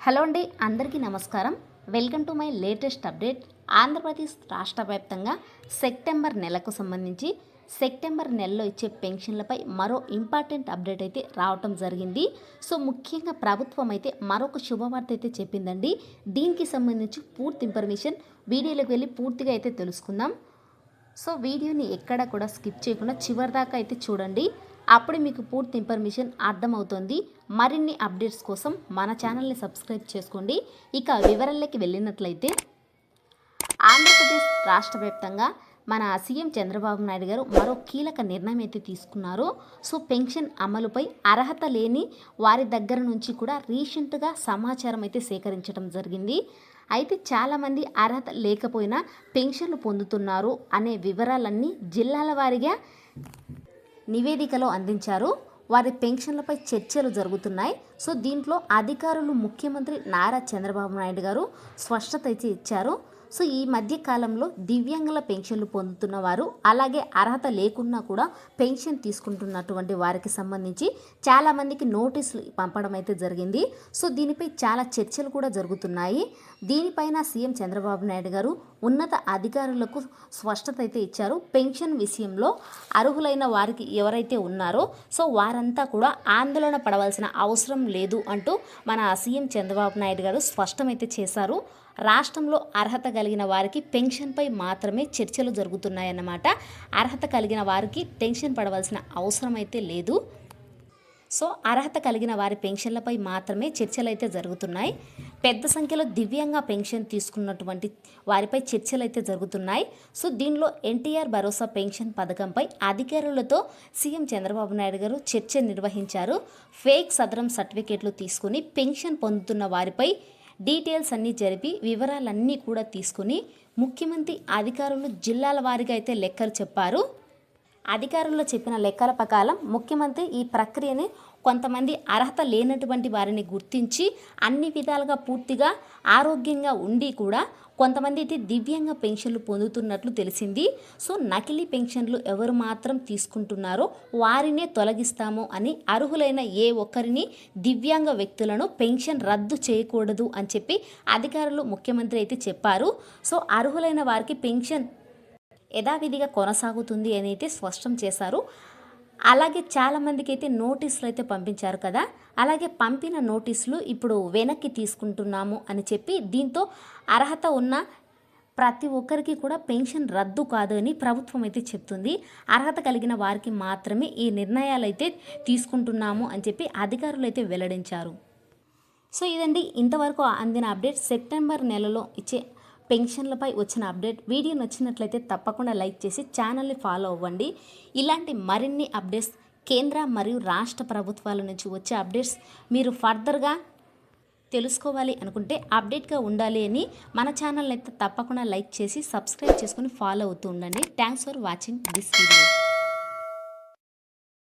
Hello అండి అందరికీ నమస్కారం. Welcome to my latest update. Andhra Pradesh రాష్ట్ర వ్యాప్తంగా సెప్టెంబర్ నెలకు సంబంధించి సెప్టెంబర్ నెలలో ఇచ్చే పెన్షన్లపై మరో ఇంపార్టెంట్ అప్డేట్ అయితే రావటం జరిగింది. సో ముఖ్యంగా ప్రభుత్వం అయితే మరొక శుభవార్త అయితే చెప్పిందండి. దీనికి సంబంధించి పూర్తి ఇన్ఫర్మేషన్ వీడియోలోకి వెళ్ళి పూర్తిగా అయితే తెలుసుకుందాం. సో వీడియోని ఎక్కడ కూడా స్కిప్ చేయకుండా చివరి దాకా అయితే చూడండి. అప్పుడు మీకు పూర్తి ఇన్ఫర్మేషన్ అర్థమవుతుంది. మరిన్ని అప్డేట్స్ కోసం మన ఛానల్ని సబ్స్క్రైబ్ చేసుకోండి. ఇక వివరాల్లోకి వెళ్ళినట్లయితే ఆంధ్రప్రదేశ్ రాష్ట్ర వ్యాప్తంగా మన సీఎం చంద్రబాబు నాయుడు గారు మరో కీలక నిర్ణయం అయితే తీసుకున్నారు. సో పెన్షన్ అమలుపై అర్హత లేని వారి దగ్గర నుంచి కూడా రీసెంట్గా సమాచారం అయితే సేకరించడం జరిగింది. అయితే చాలామంది అర్హత లేకపోయినా పెన్షన్లు పొందుతున్నారు అనే వివరాలన్నీ జిల్లాల వారీగా నివేదికలో అందించారు. వారి పెన్షన్లపై చర్చలు జరుగుతున్నాయి. సో దీంట్లో అధికారులు ముఖ్యమంత్రి నారా చంద్రబాబు నాయుడు గారు స్పష్టత ఇచ్చారు. సో ఈ మధ్య కాలంలో దివ్యాంగుల పెన్షన్లు పొందుతున్న వారు అలాగే అర్హత లేకున్నా కూడా పెన్షన్ తీసుకుంటున్నటువంటి వారికి సంబంధించి చాలామందికి నోటీసులు పంపడం అయితే జరిగింది. సో దీనిపై చాలా చర్చలు కూడా జరుగుతున్నాయి. దీనిపైన సీఎం చంద్రబాబు నాయుడు గారు ఉన్నత అధికారులకు స్పష్టత అయితే ఇచ్చారు. పెన్షన్ విషయంలో అర్హులైన వారికి ఎవరైతే ఉన్నారో సో వారంతా కూడా ఆందోళన పడవలసిన అవసరం లేదు అంటూ మన సీఎం చంద్రబాబు నాయుడు గారు స్పష్టమైతే చేశారు. రాష్ట్రంలో అర్హత కలిగిన వారికి పెన్షన్పై మాత్రమే చర్చలు జరుగుతున్నాయన్నమాట. అర్హత కలిగిన వారికి టెన్షన్ పడవలసిన అవసరం అయితే లేదు. సో అర్హత కలిగిన వారి పెన్షన్లపై మాత్రమే చర్చలు అయితే జరుగుతున్నాయి. పెద్ద సంఖ్యలో దివ్యంగా పెన్షన్ తీసుకున్నటువంటి వారిపై చర్చలు అయితే జరుగుతున్నాయి. సో దీనిలో ఎన్టీఆర్ భరోసా పెన్షన్ పథకంపై అధికారులతో సీఎం చంద్రబాబు నాయుడు గారు చర్చ నిర్వహించారు. ఫేక్ సదరం సర్టిఫికేట్లు తీసుకుని పెన్షన్ పొందుతున్న వారిపై డీటెయిల్స్ అన్నీ జరిపి వివరాలన్నీ కూడా తీసుకుని ముఖ్యమంత్రి అధికారులు జిల్లాల వారిగా అయితే లెక్కలు చెప్పారు. అధికారులు చెప్పిన లెక్కల ప్రకారం ముఖ్యమంత్రి ఈ ప్రక్రియని కొంతమంది అర్హత లేనటువంటి వారిని గుర్తించి అన్ని విధాలుగా పూర్తిగా ఆరోగ్యంగా ఉండి కూడా కొంతమంది అయితే దివ్యంగా పెన్షన్లు పొందుతున్నట్లు తెలిసింది. సో నకిలీ పెన్షన్లు ఎవరు మాత్రం తీసుకుంటున్నారో వారినే తొలగిస్తాము అని అర్హులైన ఏ ఒక్కరిని దివ్యాంగ వ్యక్తులను పెన్షన్ రద్దు చేయకూడదు అని చెప్పి అధికారులు ముఖ్యమంత్రి అయితే చెప్పారు. సో అర్హులైన వారికి పెన్షన్ యథావిధిగా కొనసాగుతుంది అని అయితే స్పష్టం చేశారు. అలాగే చాలామందికి అయితే నోటీసులు అయితే పంపించారు కదా. అలాగే పంపిన నోటీసులు ఇప్పుడు వెనక్కి తీసుకుంటున్నాము అని చెప్పి దీంతో అర్హత ఉన్న ప్రతి ఒక్కరికి కూడా పెన్షన్ రద్దు కాదు అని ప్రభుత్వం అయితే చెప్తుంది. అర్హత కలిగిన వారికి మాత్రమే ఈ నిర్ణయాలు అయితే తీసుకుంటున్నాము అని చెప్పి అధికారులు అయితే వెల్లడించారు. సో ఇదండి. ఇంతవరకు అందిన అప్డేట్ సెప్టెంబర్ నెలలో ఇచ్చే పెన్షన్లపై వచ్చిన అప్డేట్ వీడియో నచ్చినట్లయితే తప్పకుండా లైక్ చేసి ఛానల్ని ఫాలో అవ్వండి. ఇలాంటి మరిన్ని అప్డేట్స్ కేంద్ర మరియు రాష్ట్ర ప్రభుత్వాల నుంచి వచ్చే అప్డేట్స్ మీరు ఫర్దర్గా తెలుసుకోవాలి అనుకుంటే అప్డేట్గా ఉండాలి అని మన ఛానల్ని అయితే తప్పకుండా లైక్ చేసి సబ్స్క్రైబ్ చేసుకుని ఫాలో అవుతూ ఉండండి. Thanks for watching this video.